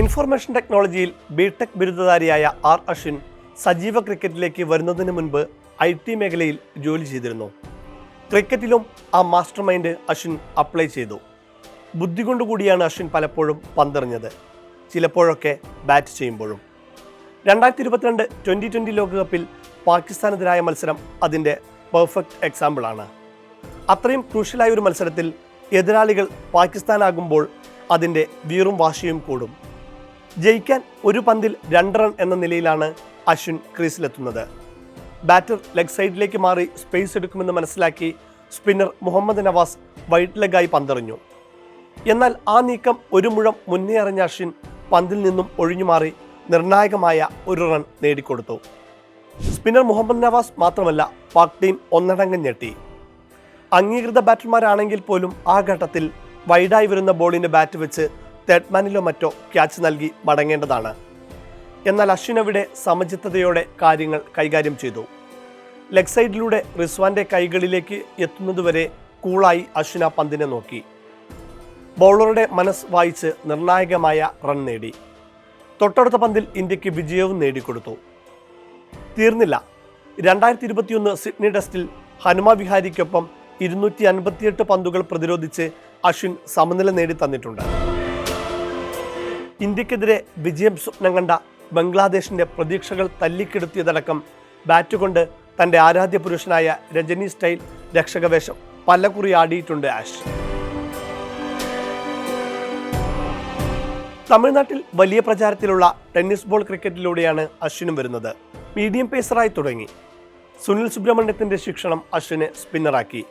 Information ടെക്നോളജിയിൽ BTech ബിരുദധാരിയായ R Ashwin സജീവ ക്രിക്കറ്റിലേക്ക് വരുന്നതിന് മുൻപ് ഐ ടി മേഖലയിൽ ജോലി ചെയ്തിരുന്നു. ക്രിക്കറ്റിലും ആ മാസ്റ്റർ മൈൻഡ് അശ്വിൻ അപ്ലൈ ചെയ്തു. ബുദ്ധി കൊണ്ടുകൂടിയാണ് അശ്വിൻ പലപ്പോഴും പന്തെറിഞ്ഞത്. ചിലപ്പോഴൊക്കെ ബാറ്റ് ചെയ്യുമ്പോഴും. രണ്ടായിരത്തി ഇരുപത്തിരണ്ട് ട്വന്റി ട്വന്റി ലോകകപ്പിൽ പാകിസ്ഥാനെതിരായ മത്സരം അതിന്റെ പെർഫെക്റ്റ് എക്സാമ്പിളാണ് അത്രയും ക്രൂഷ്യലായ ഒരു മത്സരത്തിൽ എതിരാളികൾ പാകിസ്ഥാനാകുമ്പോൾ അതിന്റെ വീറും വാശിയും കൂടും. ജയിക്കാൻ ഒരു പന്തിൽ രണ്ട് റൺ എന്ന നിലയിലാണ് അശ്വിൻ ക്രീസിലെത്തുന്നത്. ബാറ്റർ ലെഗ് സൈഡിലേക്ക് മാറി സ്പേസ് എടുക്കുമെന്ന് മനസ്സിലാക്കി സ്പിന്നർ മുഹമ്മദ് നവാസ് വൈറ്റ് ലെഗായി പന്തെറിഞ്ഞു. എന്നാൽ ആ നീക്കം ഒരു മുഴം മുന്നേ അറിഞ്ഞ അശ്വിൻ പന്തിൽ നിന്നും ഒഴിഞ്ഞുമാറി നിർണായകമായ ഒരു റൺ നേടിക്കൊടുത്തു. സ്പിന്നർ മുഹമ്മദ് നവാസ് മാത്രമല്ല പാക് ടീം ഒന്നടങ്കം ഞെട്ടി. അംഗീകൃത ബാറ്റർമാരാണെങ്കിൽ പോലും ആ ഘട്ടത്തിൽ വൈഡായി വരുന്ന ബോളിന് ബാറ്റ് വെച്ച് തേഡ്മാനിലോ മറ്റോ ക്യാച്ച് നൽകി മടങ്ങേണ്ടതാണ്. എന്നാൽ അശ്വിൻ അവിടെ സമചിത്തതയോടെ കാര്യങ്ങൾ കൈകാര്യം ചെയ്തു. ലെഗ് സൈഡിലൂടെ റിസ്വാന്റെ കൈകളിലേക്ക് എത്തുന്നതുവരെ കൂളായി അശ്വിൻ ആ പന്തിനെ നോക്കി. ബൗളറുടെ മനസ്സ് വായിച്ച് നിർണായകമായ റൺ നേടി. തൊട്ടടുത്ത പന്തിൽ ഇന്ത്യയ്ക്ക് വിജയവും നേടിക്കൊടുത്തു. തീർന്നില്ല. രണ്ടായിരത്തി ഇരുപത്തിയൊന്ന് സിഡ്നി ടെസ്റ്റിൽ ഹനുമ വിഹാരിക്കൊപ്പം ഇരുന്നൂറ്റി അൻപത്തിയെട്ട് പന്തുകൾ പ്രതിരോധിച്ച് അശ്വിൻ സമനില നേടി തന്നിട്ടുണ്ട് ഇന്ത്യക്കെതിരെ വിജയം സ്വപ്നം കണ്ട ബംഗ്ലാദേശിന്റെ പ്രതീക്ഷകൾ തല്ലിക്കെടുത്തിയതടക്കം ബാറ്റ് കൊണ്ട് തന്റെ ആരാധ്യ പുരുഷനായ രജനി സ്റ്റൈൽ രക്ഷകവേഷം പലകുറി ആടിയിട്ടുണ്ട് ആഷ്. തമിഴ്നാട്ടിൽ വലിയ പ്രചാരത്തിലുള്ള ടെന്നീസ് ബോൾ ക്രിക്കറ്റിലൂടെയാണ് അശ്വിനും വരുന്നത്. മീഡിയം പേസറായി തുടങ്ങി. സുനിൽ സുബ്രഹ്മണ്യത്തിന്റെ ശിക്ഷണം അശ്വിനെ സ്പിന്നറാക്കി.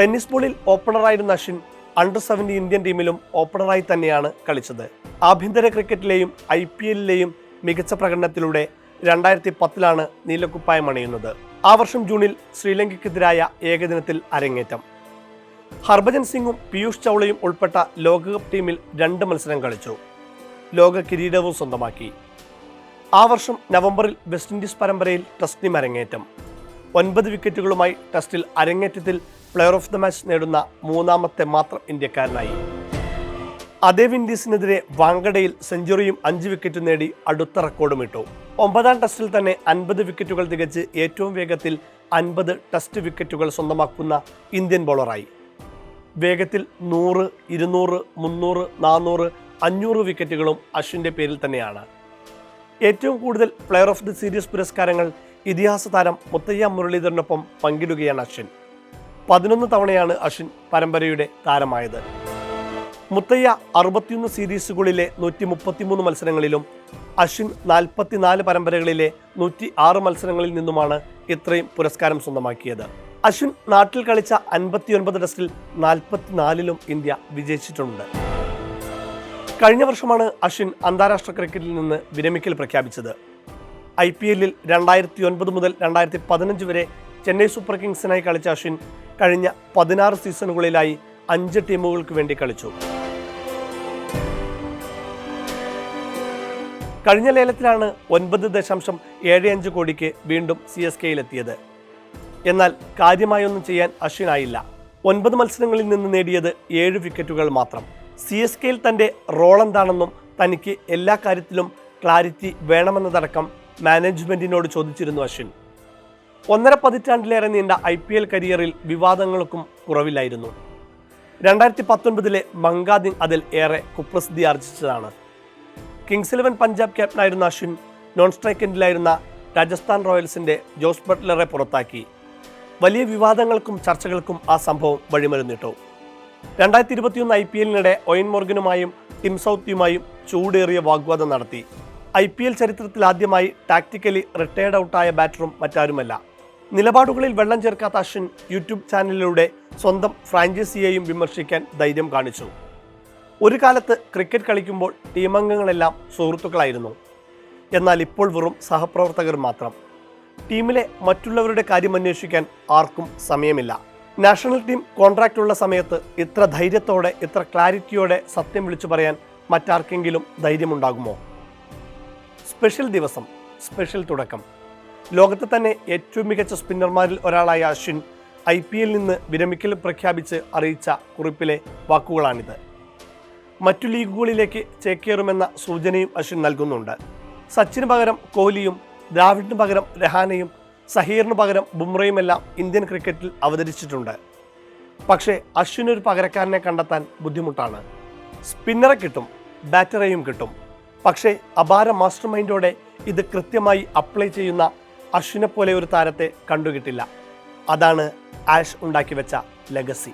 ടെന്നീസ് ബോളിൽ ഓപ്പണറായിരുന്ന അശ്വിൻ അണ്ടർ സെവന്റി ഇന്ത്യൻ ടീമിലും ഓപ്പണറായി തന്നെയാണ് കളിച്ചത്. ആഭ്യന്തര ക്രിക്കറ്റിലെയും ഐ പി എല്ലിലെയും മികച്ച പ്രകടനത്തിലൂടെ രണ്ടായിരത്തി പത്തിലാണ് നീലക്കുപ്പായം അണിയുന്നത്. ആ വർഷം ജൂണിൽ ശ്രീലങ്കയ്ക്കെതിരായ ഏകദിനത്തിൽ അരങ്ങേറ്റം. ഹർഭജൻ സിംഗും പീയൂഷ് ചൗളയും ഉൾപ്പെട്ട ലോകകപ്പ് ടീമിൽ രണ്ട് മത്സരം കളിച്ചു. ലോക കിരീടവും സ്വന്തമാക്കി. ആ വർഷം നവംബറിൽ വെസ്റ്റ് ഇൻഡീസ് പരമ്പരയിൽ ടെസ്റ്റ് ടെസ്റ്റിനും അരങ്ങേറ്റം. ഒൻപത് വിക്കറ്റുകളുമായി ടെസ്റ്റിൽ അരങ്ങേറ്റത്തിൽ പ്ലെയർ ഓഫ് ദ മാച്ച് നേടുന്ന മൂന്നാമത്തെ മാത്രം ഇന്ത്യക്കാരനായി. അതേ വിൻഡീസിനെതിരെ വാങ്കടയിൽ സെഞ്ചുറിയും അഞ്ച് വിക്കറ്റും നേടി അടുത്ത റെക്കോർഡും ഇട്ടു. ഒമ്പതാം ടെസ്റ്റിൽ തന്നെ അൻപത് വിക്കറ്റുകൾ തികച്ച് ഏറ്റവും വേഗത്തിൽ അൻപത് ടെസ്റ്റ് വിക്കറ്റുകൾ സ്വന്തമാക്കുന്ന ഇന്ത്യൻ ബോളറായി. വേഗത്തിൽ നൂറ് ഇരുന്നൂറ് മുന്നൂറ് നാനൂറ് അഞ്ഞൂറ് വിക്കറ്റുകളും അശ്വിന്റെ പേരിൽ തന്നെയാണ്. ഏറ്റവും കൂടുതൽ പ്ലെയർ ഓഫ് ദി സീരീസ് പുരസ്കാരങ്ങൾ ഇതിഹാസ താരം മുത്തയ്യ മുരളീധരനൊപ്പം പങ്കിടുകയാണ് അശ്വിൻ. പതിനൊന്ന് തവണയാണ് അശ്വിൻ പരമ്പരയുടെ താരമായത്. മുത്തയ്യ അറുപത്തിയൊന്ന് സീരീസുകളിലെ നൂറ്റി മുപ്പത്തിമൂന്ന് മത്സരങ്ങളിലും അശ്വിൻ നാൽപ്പത്തിനാല് പരമ്പരകളിലെ നൂറ്റി ആറ് മത്സരങ്ങളിൽ നിന്നുമാണ് ഇത്രയും പുരസ്കാരം സ്വന്തമാക്കിയത്. അശ്വിൻ നാട്ടിൽ കളിച്ച അൻപത്തിയൊൻപത് ടെസ്റ്റിൽ നാൽപ്പത്തിനാലിലും ഇന്ത്യ വിജയിച്ചിട്ടുണ്ട്. കഴിഞ്ഞ വർഷമാണ് അശ്വിൻ അന്താരാഷ്ട്ര ക്രിക്കറ്റിൽ നിന്ന് വിരമിക്കൽ പ്രഖ്യാപിച്ചത്. ഐ പി എല്ലിൽ രണ്ടായിരത്തി ഒൻപത് മുതൽ രണ്ടായിരത്തി പതിനഞ്ച് വരെ ചെന്നൈ സൂപ്പർ കിങ്സിനായി കളിച്ച അശ്വിൻ കഴിഞ്ഞ പതിനാറ് സീസണുകളിലായി അഞ്ച് ടീമുകൾക്ക് വേണ്ടി കളിച്ചു. കഴിഞ്ഞ ലേലത്തിലാണ് ഒൻപത് ദശാംശം ഏഴ് അഞ്ച് കോടിക്ക് വീണ്ടും സി എസ് കെയിലെത്തിയത്. എന്നാൽ കാര്യമായൊന്നും ചെയ്യാൻ അശ്വിനായില്ല. ഒൻപത് മത്സരങ്ങളിൽ നിന്ന് നേടിയത് ഏഴ് വിക്കറ്റുകൾ മാത്രം. സി എസ് കെയിൽ തന്റെ റോൾ എന്താണെന്നും തനിക്ക് എല്ലാ കാര്യത്തിലും ക്ലാരിറ്റി വേണമെന്നതടക്കം മാനേജ്മെന്റിനോട് ചോദിച്ചിരുന്നു അശ്വിൻ. ഒന്നര പതിറ്റാണ്ടിലേറെ നീണ്ട ഐ പി എൽ കരിയറിൽ വിവാദങ്ങൾക്കും കുറവില്ലായിരുന്നു. രണ്ടായിരത്തി പത്തൊൻപതിലെ മങ്കാദിൻ അതിൽ ഏറെ കുപ്രസിദ്ധി ആർജിച്ചതാണ്. കിങ്സ് ഇലവൻ പഞ്ചാബ് ക്യാപ്റ്റനായിരുന്ന അശ്വിൻ നോൺ സ്ട്രൈക്ക് എൻഡിലായിരുന്ന രാജസ്ഥാൻ റോയൽസിന്റെ ജോസ് ബട്ട്ലറെ പുറത്താക്കി. വലിയ വിവാദങ്ങൾക്കും ചർച്ചകൾക്കും ആ സംഭവം വഴിമരുന്നിട്ടു. രണ്ടായിരത്തി ഇരുപത്തിയൊന്ന് ഐ പി എല്ലിനിടെ ഒയൻ മോർഗനുമായും ടിം സൗത്തിയുമായും ചൂടേറിയ വാഗ്വാദം നടത്തി. ഐ പി എൽ ചരിത്രത്തിൽ ആദ്യമായി ടാക്ടിക്കലി റിട്ടയർഡ് ഔട്ടായ ബാറ്ററും മറ്റാരുമല്ല. നിലപാടുകളിൽ വെള്ളം ചേർക്കാത്ത അശ്വിൻ യൂട്യൂബ് ചാനലിലൂടെ സ്വന്തം ഫ്രാഞ്ചൈസിയെയും വിമർശിക്കാൻ ധൈര്യം കാണിച്ചു. ഒരു കാലത്ത് ക്രിക്കറ്റ് കളിക്കുമ്പോൾ ടീമംഗങ്ങളെല്ലാം സുഹൃത്തുക്കളായിരുന്നു. എന്നാൽ ഇപ്പോൾ വെറും സഹപ്രവർത്തകർ മാത്രം. ടീമിലെ മറ്റുള്ളവരുടെ കാര്യം അന്വേഷിക്കാൻ ആർക്കും സമയമില്ല. നാഷണൽ ടീം കോൺട്രാക്റ്റ് ഉള്ള സമയത്ത് ഇത്ര ധൈര്യത്തോടെ ഇത്ര ക്ലാരിറ്റിയോടെ സത്യം വിളിച്ചു പറയാൻ മറ്റാർക്കെങ്കിലും ധൈര്യമുണ്ടാകുമോ? സ്പെഷ്യൽ ദിവസം സ്പെഷ്യൽ തുടക്കം. ലോകത്തെ തന്നെ ഏറ്റവും മികച്ച സ്പിന്നർമാരിൽ ഒരാളായ അശ്വിൻ ഐ പി എല്ലിൽ നിന്ന് വിരമിക്കൽ പ്രഖ്യാപിച്ച് അറിയിച്ച കുറിപ്പിലെ വാക്കുകളാണിത്. മറ്റു ലീഗുകളിലേക്ക് ചേക്കേറുമെന്ന സൂചനയും അശ്വിൻ നൽകുന്നുണ്ട്. സച്ചിന് പകരം കോഹ്ലിയും ദ്രാവിഡിന് പകരം രഹാനയും സഹീറിന് പകരം ബുംറയുമെല്ലാം ഇന്ത്യൻ ക്രിക്കറ്റിൽ അവതരിച്ചിട്ടുണ്ട്. പക്ഷേ അശ്വിൻ ഒരു പകരക്കാരനെ കണ്ടെത്താൻ ബുദ്ധിമുട്ടാണ്. സ്പിന്നറെ കിട്ടും ബാറ്ററെയും കിട്ടും. പക്ഷേ അപാര മാസ്റ്റർ മൈൻഡോടെ ഇത് കൃത്യമായി അപ്ലൈ ചെയ്യുന്ന അശ്വിനെ പോലെ ഒരു താരത്തെ കണ്ടുകിട്ടില്ല. അതാണ് ആഷ് ഉണ്ടാക്കി വെച്ച ലെഗസി